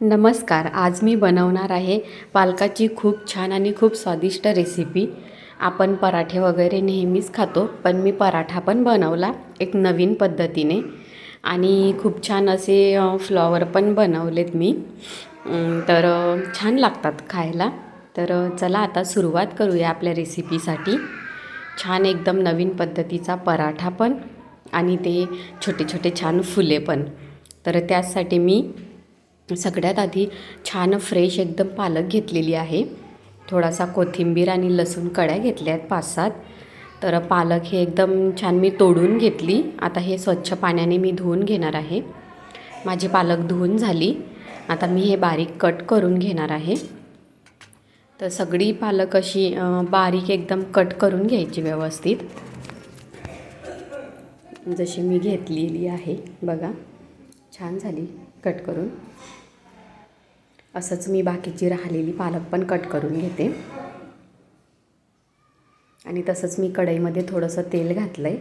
नमस्कार आज मी बनवणार आहे पालकाची खूप छान आणि खूप स्वादिष्ट रेसिपी आपण पराठे वगैरे नेहमीच खातो पण मी पराठा पण बनवला एक नवीन पद्धतीने. आणि खूप छान असे फ्लॉवर पण बनवलेत मी. तर छान लागतात खायला. तर चला आता सुरुवात करूया आपल्या रेसिपीसाठी छान एकदम नवीन पद्धतीचा पराठा पण आणि ते छोटे छोटे छान फुले पण. तर त्यासाठी मी सगळ्यात आधी छान फ्रेश एकदम पालक घेतलेली आहे. थोडासा कोथिंबीर आणि लसूण कड्या घेतल्या आहेत पाच सात तर पालक हे एकदम छान मी तोडून घेतली. आता हे स्वच्छ पाण्याने मी धुवून घेणार आहे. माझी पालक धुवून झाली. आता मी हे बारीक कट करून घेणार आहे. तर सगळी पालक अशी बारीक एकदम कट करून घ्यायची व्यवस्थित. जशी मी घेतलेली आहे. बघा छान झाली कट करून. असंच मी बाकीची राहिलेली पालक पण कट करून घेते. आणि तसंच मी कढईमध्ये थोडंसं तेल घातलं आहे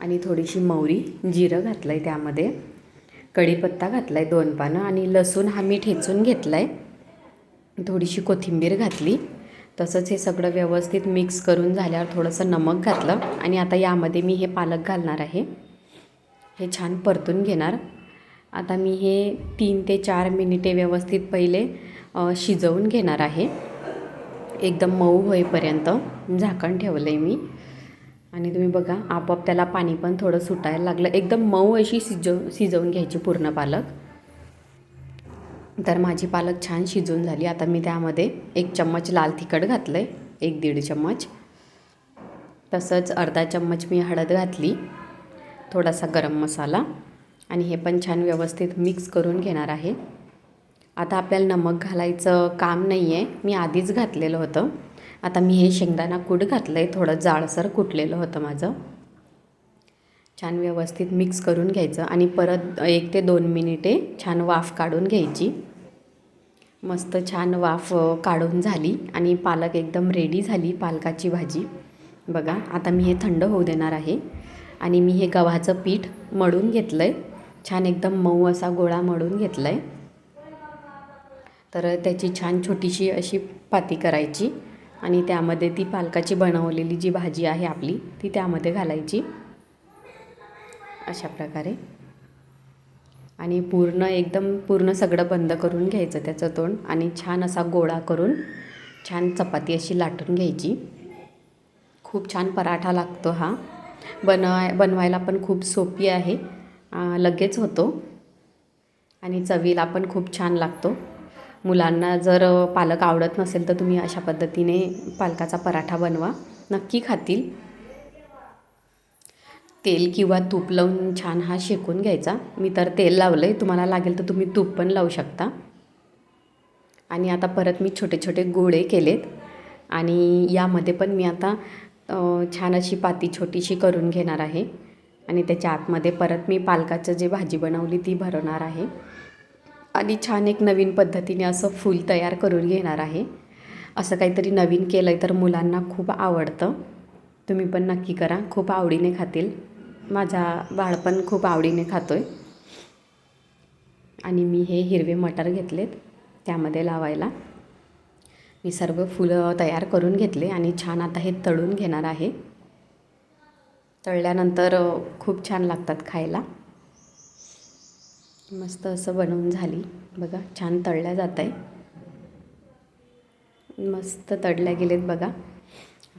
आणि थोडीशी मौरी जिरं घातलं आहे त्यामध्ये. कढीपत्ता घातला आहे दोन पानं आणि लसूण हा मी ठेचून घेतला आहे थोडीशी कोथिंबीर घातली. तसंच हे सगळं व्यवस्थित मिक्स करून झाल्यावर थोडंसं नमक घातलं. आणि आता यामध्ये मी हे पालक घालणार आहे. हे छान परतून घेणार. आता मी हे तीन ते चार मिनिटे व्यवस्थित पहिले शिजवून घेणार आहे. एकदम मऊ होईपर्यंत झाकण ठेवलं आहे मी. आणि तुम्ही बघा आपोआप त्याला पाणी पण थोडं सुटायला लागलं. एकदम मऊ अशी शिजव शिजवून घ्यायची पूर्ण पालक. तर माझी पालक छान शिजून झाली. आता मी त्यामध्ये एक चम्मच लाल तिखट घातलं आहे एक दीड चम्मच. तसंच अर्धा चम्मच मी हळद घातली थोडासा गरम मसाला. आणि हे पण छान व्यवस्थित मिक्स करून घेणार आहे. आता आपल्याला नमक घालायचं काम नाही आहे मी आधीच घातलेलं होतं. आता मी हे शेंगदाणा कूट घातलं आहे थोडं जाळसर कुटलेलं होतं माझं. छान व्यवस्थित मिक्स करून घ्यायचं आणि परत एक ते दोन मिनिटे छान वाफ काढून घ्यायची. मस्त छान वाफ काढून झाली आणि पालक एकदम रेडी झाली पालकाची भाजी. बघा आता मी हे थंड होऊ देणार आहे. आणि मी हे गव्हाचं पीठ मळून घेतलं आहे छान एकदम मऊ असा गोळा मळून घेतला आहे तर त्याची छान छोटीशी अशी पाती करायची आणि त्यामध्ये ती पालकाची बनवलेली जी भाजी आहे आपली ती त्यामध्ये घालायची. अशा प्रकारे. आणि पूर्ण एकदम पूर्ण सगळं बंद करून घ्यायचं त्याचं तोंड आणि छान असा गोळा करून छान चपाती अशी लाटून घ्यायची. खूप छान पराठा लागतो हा. बनवाय बनवायला पण खूप सोपी आहे. लगेच होतो. आणि चवीला पण खूप छान लागतो. मुलांना जर पालक आवडत नसेल तर तुम्ही अशा पद्धतीने पालकाचा पराठा बनवा. नक्की खातील. तेल किंवा तूप लावून छान हा शेकून घ्यायचा. मी तर तेल लावलं आहे तुम्हाला लागेल तर तुम्ही तूप पण लावू शकता. आणि आता परत मी छोटे छोटे गोळे केलेत. आणि यामध्ये पण मी आता छान अशी पाती छोटीशी करून घेणार आहे. आणि त्याच्या आतमध्ये परत मी पालकाचं जे भाजी बनवली ती भरवणार आहे. आणि छान एक नवीन पद्धतीने असं फूल तयार करून घेणार आहे. असं काहीतरी नवीन केलं आहे तर मुलांना खूप आवडतं. तुम्ही पण नक्की करा. खूप आवडीने खातील. माझा बाळ पण खूप आवडीने खातो आहे आणि मी हे हिरवे मटार घेतलेत. त्यामध्ये लावायला. मी सर्व फुलं तयार करून घेतले आणि छान आता हे तळून घेणार आहे. तळल्यानंतर खूप छान लागतात खायला. मस्त असं बनवून झाली. बघा छान तळल्या जात आहे मस्त तळल्या गेलेत बघा.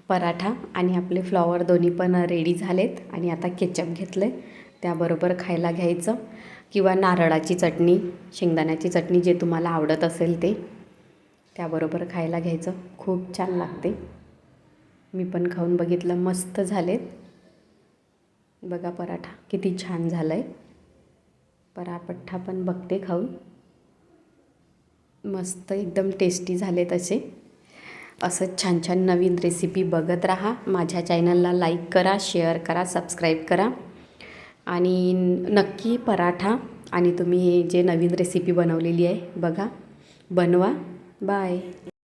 पराठा आणि आपले फ्लॉवर दोन्ही पण रेडी झालेत. आणि आता केचप घेतलं आहे त्याबरोबर खायला घ्यायचं. किंवा नारळाची चटणी शेंगदाण्याची चटणी जे तुम्हाला आवडत असेल ते. त्याबरोबर खायला घ्यायचं. खूप छान लागते. मी पण खाऊन बघितलं. मस्त झालेत. बघा पराठा किती छान झालं आहे परापठ्ठा पण बघते खाऊन. मस्त एकदम टेस्टी झाले तसे असंच छान छान नवीन रेसिपी बघत राहा. माझ्या चॅनलला लाईक करा शेअर करा सबस्क्राईब करा. आणि नक्की पराठा आणि तुम्ही हे जे नवीन रेसिपी बनवलेली आहे बघा. बनवा. बाय